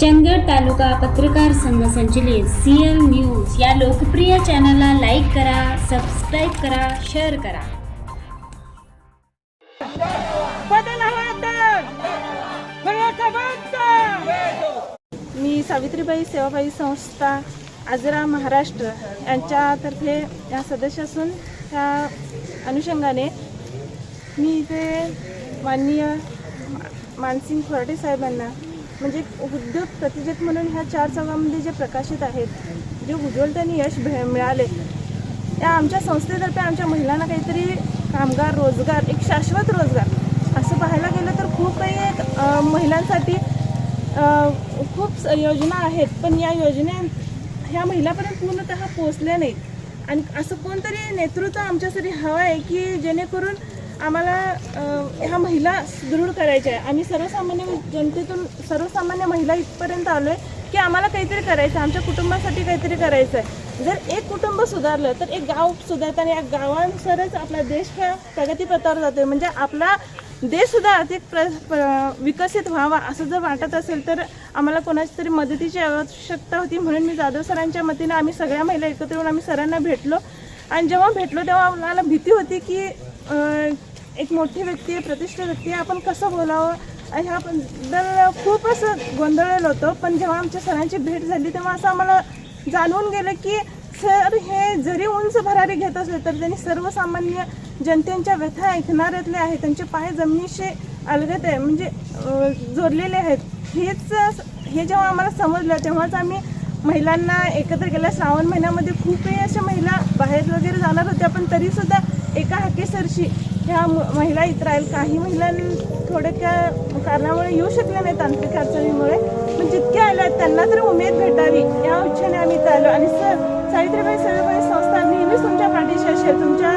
चंदगड तालुका पत्रकार संघ संचलित सीएल न्यूज या लोकप्रिय चॅनलला लाईक करा सबस्क्राईब करा शेअर करा. मी सावित्रीबाई सेवाबाई संस्था आजरा महाराष्ट्र यांच्यातर्फे या सदस्य असून त्या अनुषंगाने मी इथे माननीय मानसिंग खोराटे साहेबांना म्हणजे उद्योग प्रतिजित म्हणून ह्या चार चौघांमध्ये जे प्रकाशित आहेत जे उज्ज्वल त्यांनी यश भे- मिळाले या आमच्या संस्थेतर्फे आमच्या महिलांना काहीतरी कामगार रोजगार एक शाश्वत रोजगार असं पाहायला गेलं तर खूप काही एक, महिलांसाठी खूप स- योजना आहेत. पण या योजने ह्या महिलापर्यंत पूर्णतः पोचल्या नाहीत. आणि असं कोणतरी नेतृत्व आमच्यासाठी हवं आहे की जेणेकरून आम्हाला ह्या महिला सुदृढ करायच्या आहे. आम्ही सर्वसामान्य जनतेतून सर्वसामान्य महिला इथपर्यंत आलो आहे की आम्हाला काहीतरी करायचं आहे. आमच्या कुटुंबासाठी काहीतरी करायचं आहे. जर एक कुटुंब सुधारलं तर एक गाव सुधारतं आणि या गावानुसारच आपला देश हा प्रगतीपथावर जातोय. म्हणजे आपला देशसुद्धा आर्थिक प्र प्र- विकसित व्हावा असं जर वाटत असेल तर आम्हाला कोणाची तरी मदतीची आवश्यकता होती म्हणून मी जाधव सरांच्या मतीनं आम्ही सगळ्या महिला एकत्र येऊन आम्ही सरांना भेटलो. आणि जेव्हा भेटलो तेव्हा आम्हाला भीती होती की एक मोठी व्यक्ती आहे प्रतिष्ठित व्यक्ती आहे आपण कसं बोलावं? आणि ह्याबद्दल खूप असं गोंधळलेलं होतं. पण जेव्हा आमच्या सरांची भेट झाली तेव्हा असं आम्हाला जाणवून गेलं की सर हे जरी उंच भरारी घेत असले तर त्यांनी सर्वसामान्य जनतेच्या व्यथा ऐकणाऱ्यातले आहेत. त्यांचे पाय जमिनीशी अलगत आहे. म्हणजे जोडलेले आहेत. हेच हे जेव्हा आम्हाला समजलं तेव्हाच आम्ही महिलांना एकत्र केलं. श्रावण महिन्यामध्ये खूप अशा महिला बाहेर वगैरे जाणार होत्या पण तरीसुद्धा एका हाकेसरशी ह्या महिला इथं राहील काही महिला थोड्या कारणामुळे येऊ शकल्या नाही तांत्रिक अडचणीमुळे. पण जितक्या आल्या त्यांना तर उमेद भेटावी या इच्छेने आम्ही इथं आलो. आणि सर सावित्रीबाई साहेबाई संस्था नेहमीच तुमच्या पाठीशी असेल तुमच्या